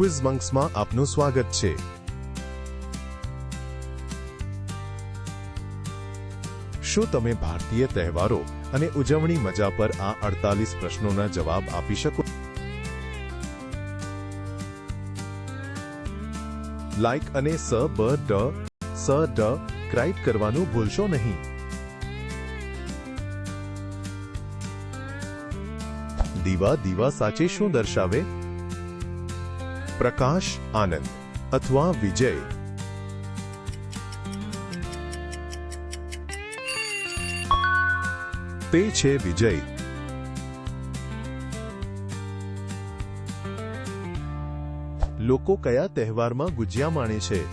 Quiz મંક્સમાં આપનું સ્વાગત છે. શું તમે ભારતીય તહેવારો અને ઉજવણી મજા પર આ અડતાલીસ પ્રશ્નોના જવાબ આપી શકો? લાઇક અને સ, બ, ડ, સ, ડ ક્રાઇબ કરવાનું ભૂલશો નહીં. દીવા દીવા સાચે શું દર્શાવે? પ્રકાશ આનંદ અથવા વિજય. તે છે વિજય. લોકો કયા તહેવારમાં ગુજિયા માણે છે?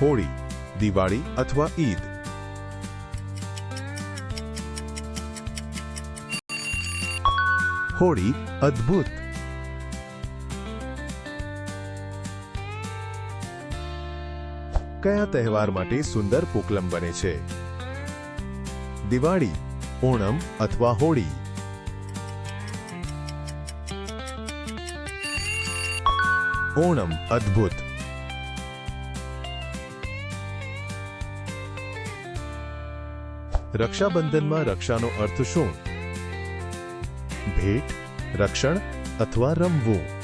હોળી, દિવાળી અથવા ઈદ? હોળી અદ્ભુત કયા તહેવાર માટે સુંદર પૂકલમ બને છે? દિવાળી ઓણમ અથવા હોળી? ઓણમ અદ્ભુત. રક્ષાબંધનમાં રક્ષાનો અર્થ શું? ભેટ, રક્ષણ અથવા રમવું?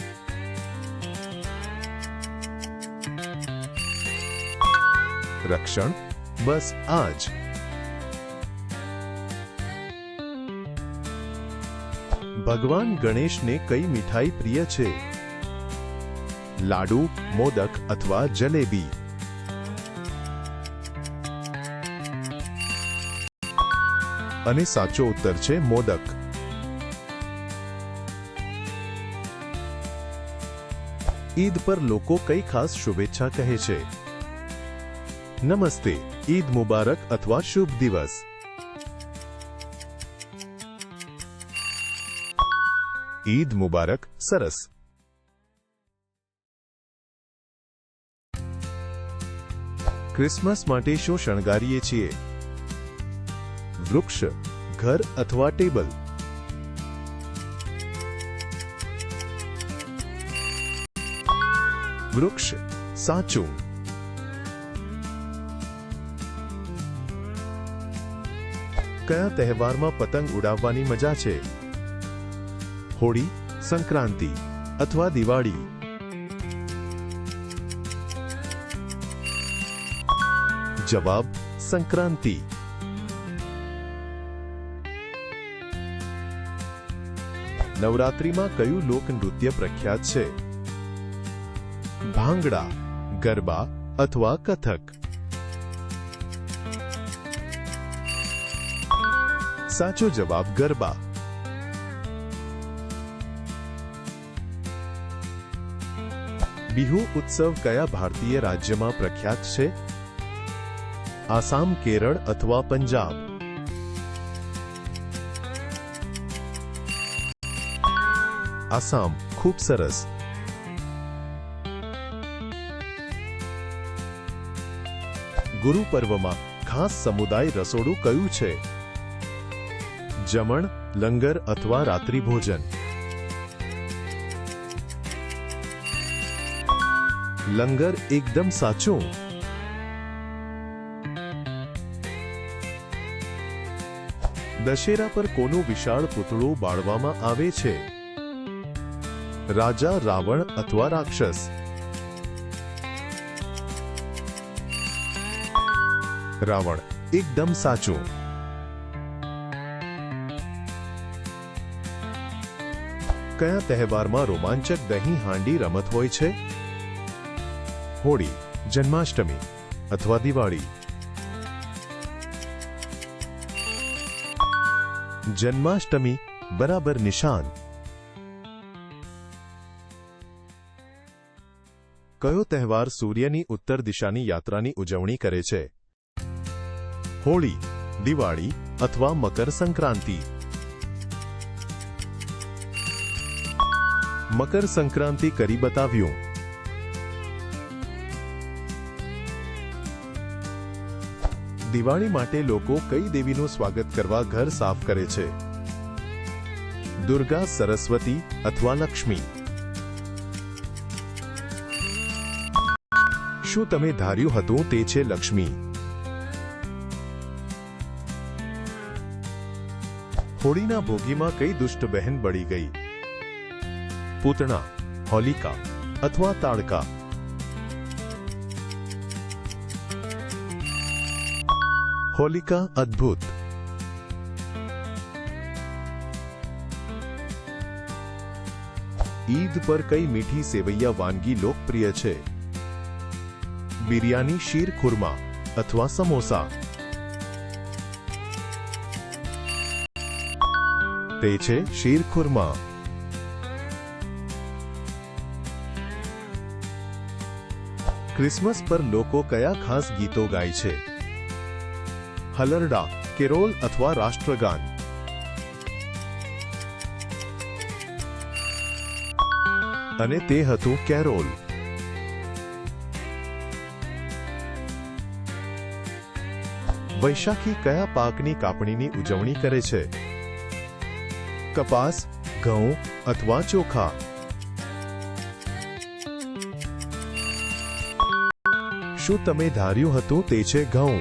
રક્ષણ? બસ આ ભગવાન ગણેશને કઈ મીઠાઈ પ્રિય છે? લાડુ, મોદક અથવા જલેબી? અને સાચો ઉત્તર છે મોદક. ઈદ પર લોકો કઈ ખાસ શુભેચ્છા કહે છે? નમસ્તે, ઈદ મુબારક અથવા શુભ દિવસ. ઈદ મુબારક, સરસ. ક્રિસમસ માટે શું શણગારીએ છીએ? વૃક્ષ, ઘર અથવા ટેબલ? વૃક્ષ, સાચું. કયા તહેવારમાં પતંગ ઉડાવવાની મજા છે? હોળી, સંક્રાંતિ અથવા દિવાળી? જવાબ, સંક્રાંતિ. નવરાત્રિમાં કયું લોકનૃત્ય પ્રખ્યાત છે? ભાંગડા, ગરબા અથવા કથક? સાચો જવાબ ગરબા. બિહુ ઉત્સવ કયા ભારતીય રાજ્યમાં પ્રખ્યાત છે? આસામ, કેરળ અથવા પંજાબ? આસામ, ખૂબ સરસ. ગુરુ પર્વમાં ખાસ સમુદાય રસોડું કયું છે? જમણ, લંગર અથવા રાત્રિ ભોજન. લંગર એકદમ સાચું. દશેરા પર કોનું વિશાળ પૂતળું બાળવામાં આવે છે? રાજા, રાવણ અથવા રાક્ષસ? રાવણ, એકદમ સાચું. કયા તહેવારમાં રોમાંચક દહીં હાંડી રમત હોય છે? હોળી, જન્માષ્ટમી અથવા દિવાળી? જન્માષ્ટમી બરાબર નિશાન. કયો તહેવાર સૂર્યની ઉત્તર દિશાની યાત્રાની ઉજવણી કરે છે? હોળી, દિવાળી અથવા મકર સંક્રાંતિ મકર સંક્રાંતિ કરી બતાવ્યું. દિવાળી માટે લોકો કઈ દેવીનું સ્વાગત કરવા ઘર સાફ કરે છે? દુર્ગા, સરસ્વતી અથવા લક્ષ્મી? શું તમે ધાર્યું હતું તે છે લક્ષ્મી? હોળીના ભોગીમાં કઈ દુષ્ટ બહેન બળી ગઈ? પૂતણા હોલિકા અથવા તાડકા હોલિકા અદ્ભુત ઈદ પર કઈ મીઠી સેવૈયા વાનગી લોકપ્રિય છે બિરયાની શીર ખુરમા અથવા સમોસા તે છે શીર ખુરમા ક્રિસમસ પર લોકો કયા ખાસ ગીતો ગાય છે? હલરડા, કેરોલ અથવા રાષ્ટ્રગાન? અને તે હતું કેરોલ. વૈશાખી કયા પાકની કાપણીની ઉજવણી કરે છે? કપાસ, ઘઉં અથવા ચોખા? શું તમે ધાર્યું હતું તે છે ઘઉં.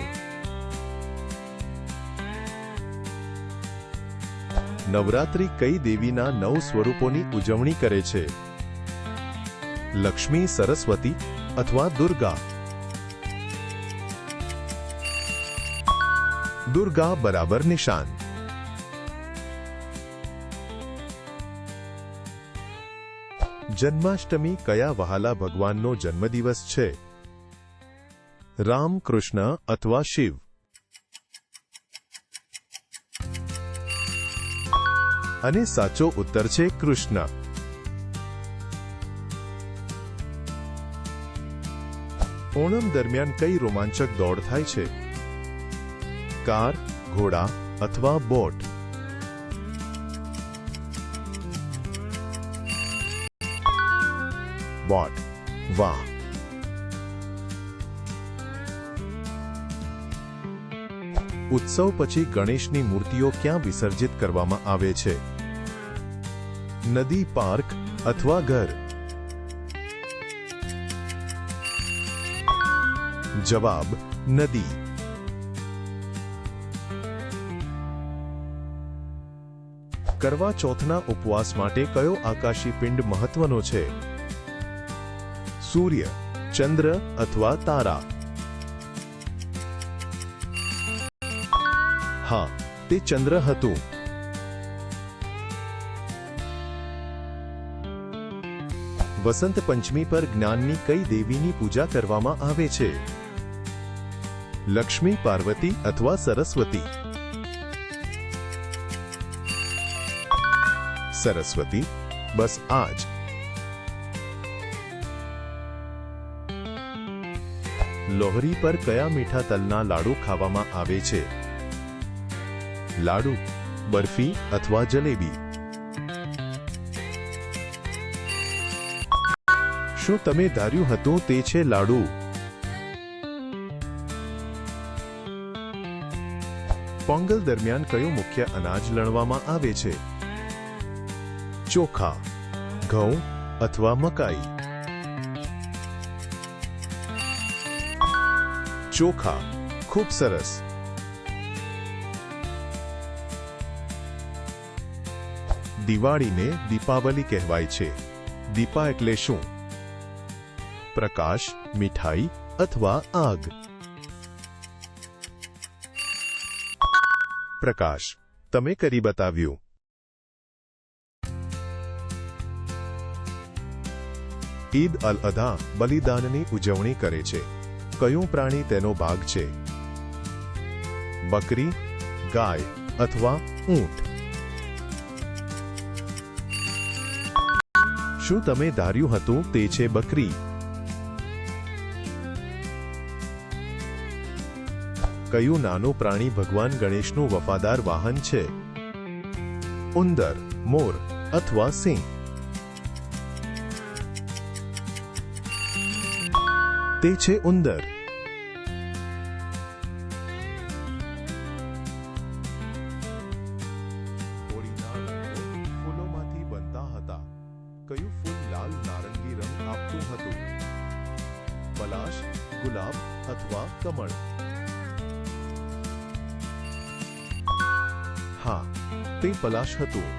નવરાત્રી કઈ દેવીના નવ સ્વરૂપોની ઉજવણી કરે છે? લક્ષ્મી, સરસ્વતી અથવા દુર્ગા? દુર્ગા બરાબર નિશાન. જન્માષ્ટમી કયા વહાલા ભગવાનનો જન્મદિવસ છે? રામ કૃષ્ણ અથવા શિવ. અને સાચો ઉત્તર છે કૃષ્ણ. ઓણમ દરમિયાન કઈ રોમાંચક દોડ થાય છે? કાર, ઘોડા અથવા બોટ? બોટ. વાહ. ઉત્સવ પછી ગણેશની મૂર્તિઓ ક્યાં વિસર્જિત કરવામાં આવે છે? નદી, પાર્ક અથવા ઘર? જવાબ, નદી. કરવા ચોથના ઉપવાસ માટે કયો આકાશી પિંડ મહત્વનો છે? સૂર્ય, ચંદ્ર અથવા તારા? હા, તે ચંદ્ર હતું. વસંત પંચમી પર જ્ઞાનની કઈ દેવીની પૂજા કરવામાં આવે છે? લક્ષ્મી, પાર્વતી અથવા સરસ્વતી? સરસ્વતી? બસ આજ લોહરી પર કયા મીઠા તલના લાડુ ખાવામાં આવે છે? લાડુ, બરફી અથવા જલેબી. શું તમે ધાર્યું હતું તે છે લાડુ? પોંગલ દરમિયાન કયું મુખ્ય અનાજ લણવામાં આવે છે? ચોખા, ઘઉં અથવા મકાઈ? ચોખા, ખૂબ સરસ. દિવાળીને દીપાવલી કહેવાય છે. દીપા એટલે શું? પ્રકાશ, મીઠાઈ અથવા આગ. પ્રકાશ, તમે કરી બતાવ્યું. ઈદ અલ અધા બલિદાનની ઉજવણી કરે છે. કયું પ્રાણી તેનો ભાગ છે? બકરી, ગાય અથવા ઊંટ. શું તમે ધાર્યું હતું તે છે બકરી. કયું નાનું પ્રાણી ભગવાન ગણેશનું વફાદાર વાહન છે? ઉંદર, મોર અથવા સિંહ? તે છે ઉંદર. હતા કયું ફૂલ લાલ નારંગી રંગ આપતું હતું પલાશ ગુલાબ અથવા કમળ હા તે પલાશ હતું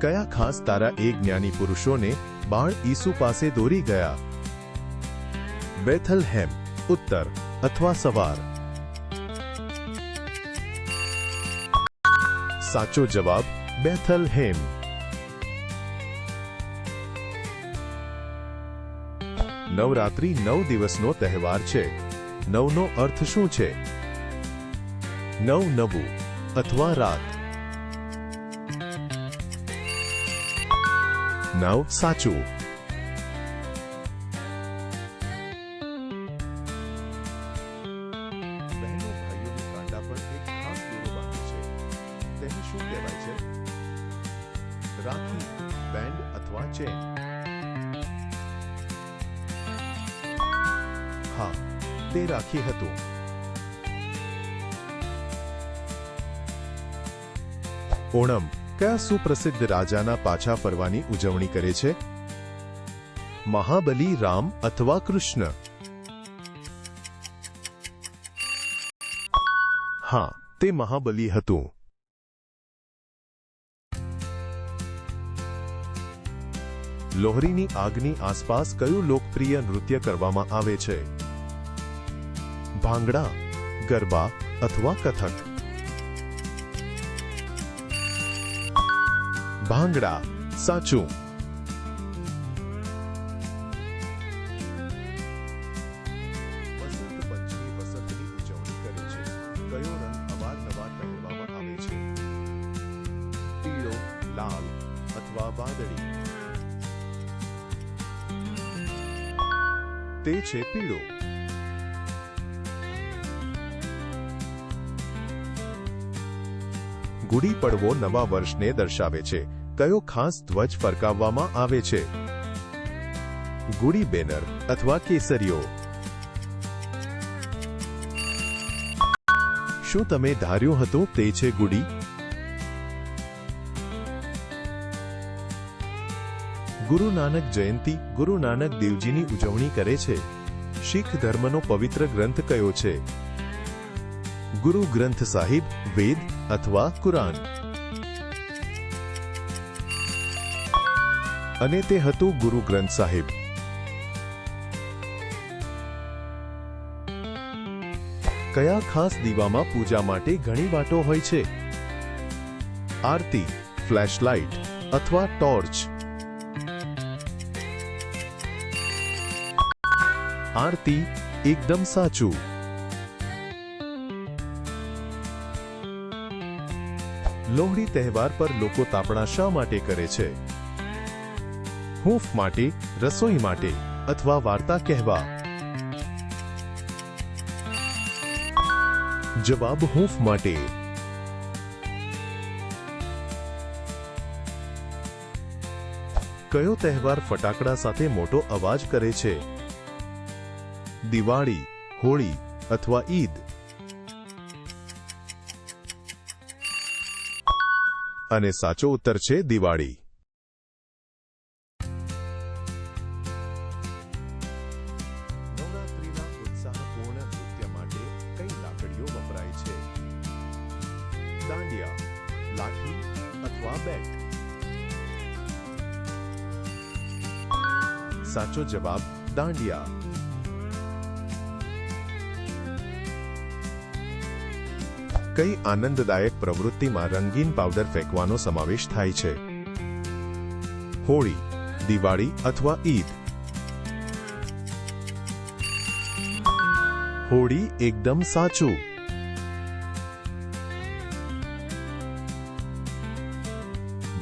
કયા ખાસ તારા એ જ્ઞાની પુરુષોને બાળ ઈસુ પાસે દોરી ગયા બેથલહેમ ઉત્તર અથવા સવાર સાચો જવાબ બેથલહેમ નવરાત્રી નવ દિવસનો તહેવાર છે. નવનો અર્થ શું છે? નવ નવું અથવા રાત. નવ સાચું. ઓણમ, કયા સુપ્રસિદ્ધ રાજાના પાછા ફરવાની ઉજવણી કરે છે? મહાબલી રામ અથવા કૃષ્ણ? હા, તે મહાબલી હતું. લોહરીની આગની આસપાસ કયું લોકપ્રિય નૃત્ય કરવામાં આવે છે? ભાંગડા, ગરબા અથવા કથક? ભાંગડા, સાચું. વસંત લાલ અથવા વાદળી? તે છે પીળો. ગુડી પડવો નવા વર્ષને દર્શાવે છે. કયો ખાસ ધ્વજ ફરકાવવામાં આવે છે? ગુડી બેનર અથવા કેસરીઓ. શું તમે ધાર્યું હતું તે છે ગુડી? ગુરુ નાનક જયંતી ગુરુ નાનક દેવજીની ઉજવણી કરે છે. શીખ ધર્મનો પવિત્ર ગ્રંથ કયો છે? ગુરુ ગ્રંથ સાહિબ, વેદ અથવા કુરાન. અને તે હતું ગુરુ ગ્રંથ સાહિબ. કયા ખાસ દીવામાં પૂજા માટે ઘણી વાટો હોય છે? આરતી, ફ્લેશલાઇટ અથવા ટોર્ચ? આરતી, એકદમ સાચું. લોહડી તહેવાર પર લોકો તાપણા શા માટે કરે છે? હૂંફ માટે, રસોઈ માટે અથવા વાર્તા કહેવા. જવાબ હૂંફ માટે. કયો તહેવાર ફટાકડા સાથે મોટો અવાજ કરે છે? દિવાળી, હોળી અથવા ઈદ? અને સાચો ઉત્તર છે દિવાળી. સાચો જવાબ દાંડિયા. કઈ આનંદદાયક પ્રવૃત્તિમાં રંગીન પાવડર ફેંકવાનો સમાવેશ થાય છે? હોળી, દિવાળી અથવા ઈદ? હોળી એકદમ સાચું.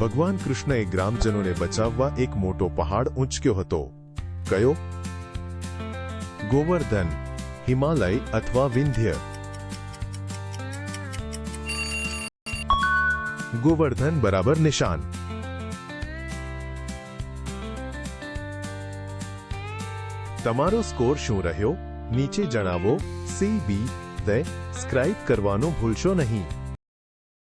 ભગવાન કૃષ્ણએ ગ્રામજનોને બચાવવા એક મોટો પહાડ ઊંચક્યો હતો. કયો? ગોવર્ધન, હિમાલય અથવા વિંધ્ય? ગોવર્ધન બરાબર નિશાન. તમારો સ્કોર શું રહ્યો? નીચે જણાવો સી બી ધ સ્ક્રાઇબ કરવાનું ભૂલશો નહીં.